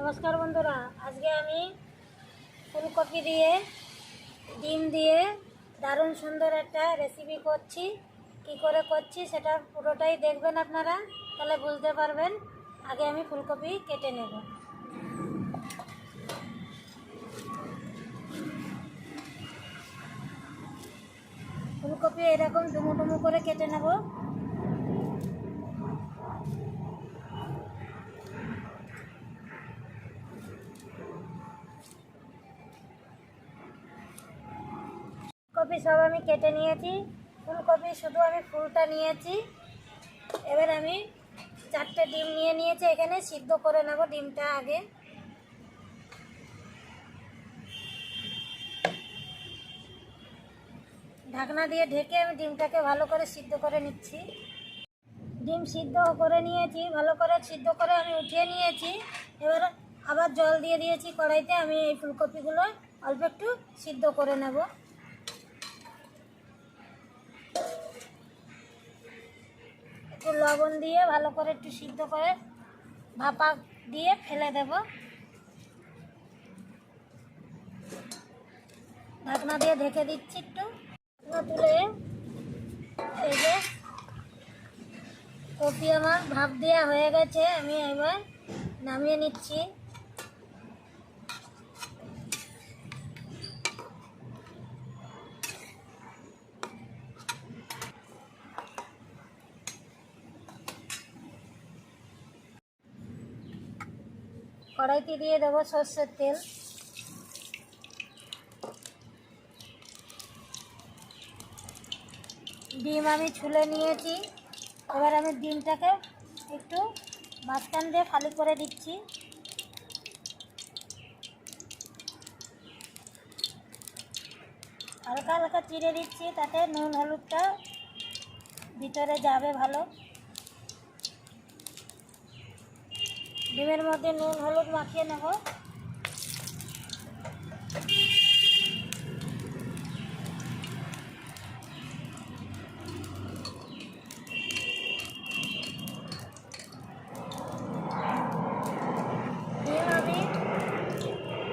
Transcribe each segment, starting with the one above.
নমস্কার বন্ধুরা, আজকে আমি ফুলকপি দিয়ে, ডিম দিয়ে দারুণ সুন্দর একটা রেসিপি করছি। কি করে করছি সেটা পুরোটাই দেখবেন আপনারা, তাহলে বুঝতে পারবেন। আগে আমি ফুলকপি কেটে নেব। ফুলকপি এরকম ডুমো ডুমো করে কেটে নেব। কপি সব আমি কেটে নিয়েছি। ফুলকপি শুধু আমি ফুলটা নিয়েছি। এবার আমি চারটে ডিম নিয়ে নিয়েছি, এখানে সিদ্ধ করে নেব ডিমটা আগে। ঢাকনা দিয়ে ঢেকে আমি ডিমটাকে ভালো করে সিদ্ধ করে নিচ্ছি। ডিম সিদ্ধ করে নিয়েছি, ভালো করে সিদ্ধ করে আমি উঠিয়ে নিয়েছি। এবার আবার জল দিয়ে দিয়েছি কড়াইতে, আমি এই ফুলকপিগুলো অল্প একটু সিদ্ধ করে নেব। একটু লবণ দিয়ে ভালো করে একটু সিদ্ধ করে ভাপা দিয়ে ফেলে দেব। ঢাকনা দিয়ে ঢেকে দিচ্ছি একটু। ঢাকনা তুলে এই যে কপি আমার ভাপ দেওয়া হয়ে গেছে, আমি এবার নামিয়ে নিচ্ছি। কড়াইতে দিয়ে দেবো সর্ষের তেল। ডিম আমি ছুলে নিয়েছি। এবার আমি ডিমটাকে একটু মাঝখান দিয়ে খালি করে দিচ্ছি। হালকা হালকা চিড়ে দিচ্ছি, তাতে নুন, হলুদটা ভিতরে যাবে ভালো। ডিমের মধ্যে নুন হলুদ মাখিয়ে নেব।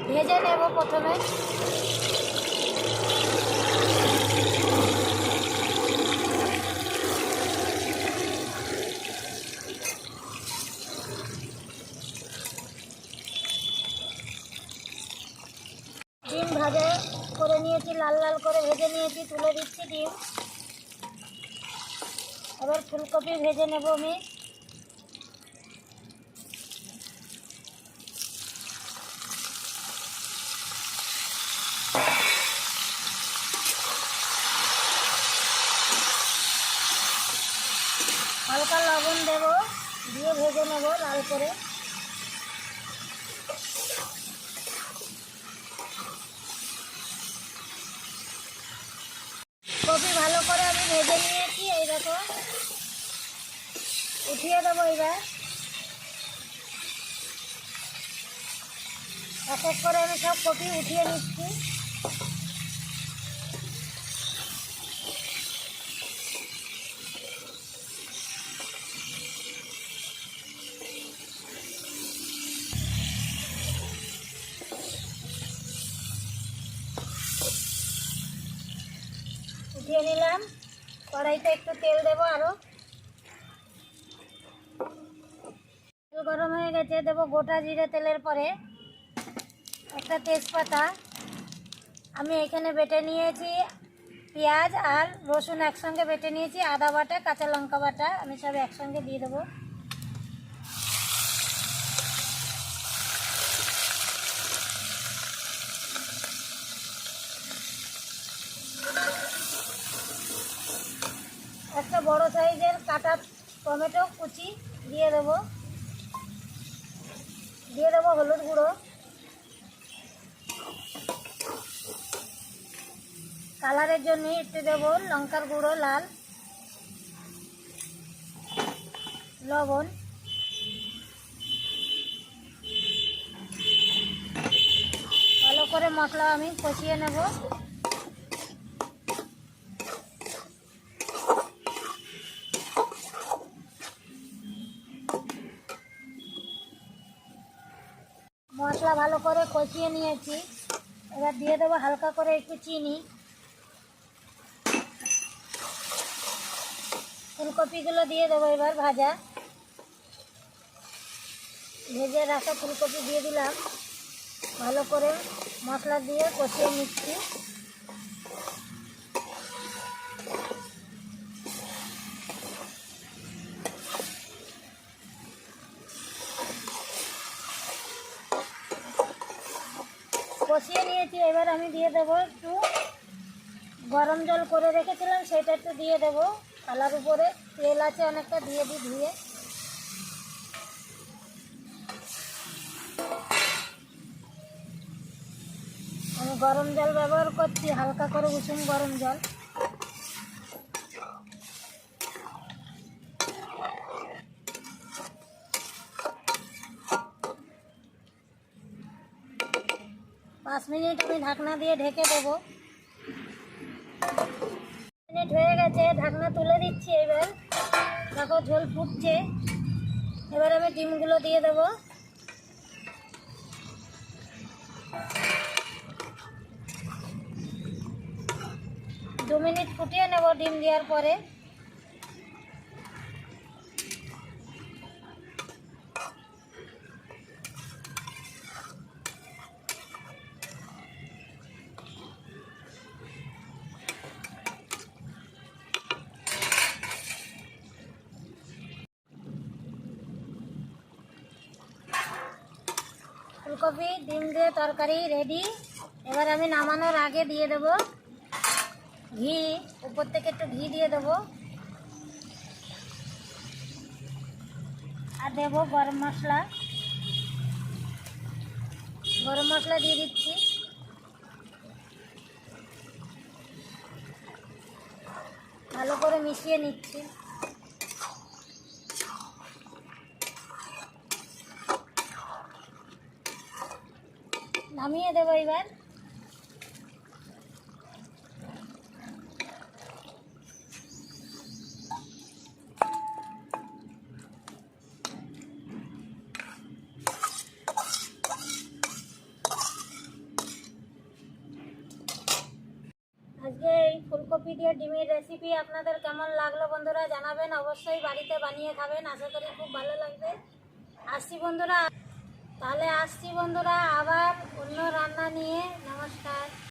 ভেজে নেব প্রথমে ডিম ভাজা করে নিয়েছি লাল লাল করে ভেজে নিয়েছি, তুলে দিচ্ছি ডিম। এবার ফুলকপি ভেজে নেব আমি। হালকা লবণ দেব, দিয়ে ভেজে নেব লাল করে। কপি ভালো করে আমি ভেজে নিয়েছি, এই দেখো। উঠিয়ে দেবো এবার। এক এক করে আমি সব কপি উঠিয়ে নিচ্ছি। উঠিয়ে নিলাম। কড়াইতে একটু তেল দেবো আরও তেল গরম হয়ে গেছে, দেবো গোটা জিরে তেলের পরে। একটা তেজপাতা। আমি এখানে বেটে নিয়েছি পেঁয়াজ আর রসুন একসঙ্গে বেটে নিয়েছি, আদা বাটা, কাঁচা লঙ্কা বাটা, আমি সব একসঙ্গে দিয়ে দেবো। একটা বড় সাইজের কাটা টমেটো কুচি দিয়ে দেবো। দিয়ে দেবো হলুদ গুঁড়ো। কালারের জন্য একটু দেবো লঙ্কার গুঁড়ো, লাল। লবণ। ভালো করে মশলা আমি কষিয়ে নেব। ভালো করে কষিয়ে নিয়েছি। এবার দিয়ে দেবো হালকা করে একটু চিনি। ফুলকপিগুলো দিয়ে দেবো এবার ভাজা। ভেজে রাখা ফুলকপি দিয়ে দিলাম। ভালো করে মশলা দিয়ে কষিয়ে নিচ্ছি কষিয়ে নিয়েছি এবার আমি দিয়ে দেব একটু গরম জল করে রেখেছিলাম, সেটা একটু দিয়ে দেব কালার উপরে। তেল আছে অনেকটা, দিয়ে দিই ধুয়ে। আমি গরম জল ব্যবহার করছি, হালকা করে উষুম গরম জল। মিনিট আমি ঢাকনা দিয়ে ঢেকে দেবো। মিনিট হয়ে গেছে, ঢাকনা তুলে দিচ্ছি এবার। দেখো ঝোল ফুটছে। এবার আমি ডিমগুলো দিয়ে দেবো। দু মিনিট ফুটিয়ে নেব ডিম দেওয়ার পরে। ফুলকপি, ডিম দিয়ে তরকারি রেডি এবার আমি নামানোর আগে দিয়ে দেবো ঘি। উপর থেকে একটু ঘি দিয়ে দেবো। আর দেবো গরম মশলা। গরম মশলা দিয়ে দিচ্ছি। ভালো করে মিশিয়ে নিচ্ছি নামিয়ে দেবো এবার? আজকে এই ফুলকপি দিয়ে ডিমের রেসিপি আপনাদের কেমন লাগল বন্ধুরা জানাবেন। অবশ্যই বাড়িতে বানিয়ে খাবেন। আশা করি খুব ভালো লাগবে। আসছি বন্ধুরা। তাহলে আসছি বন্ধুরা আবার অন্য রান্না নিয়ে। নমস্কার।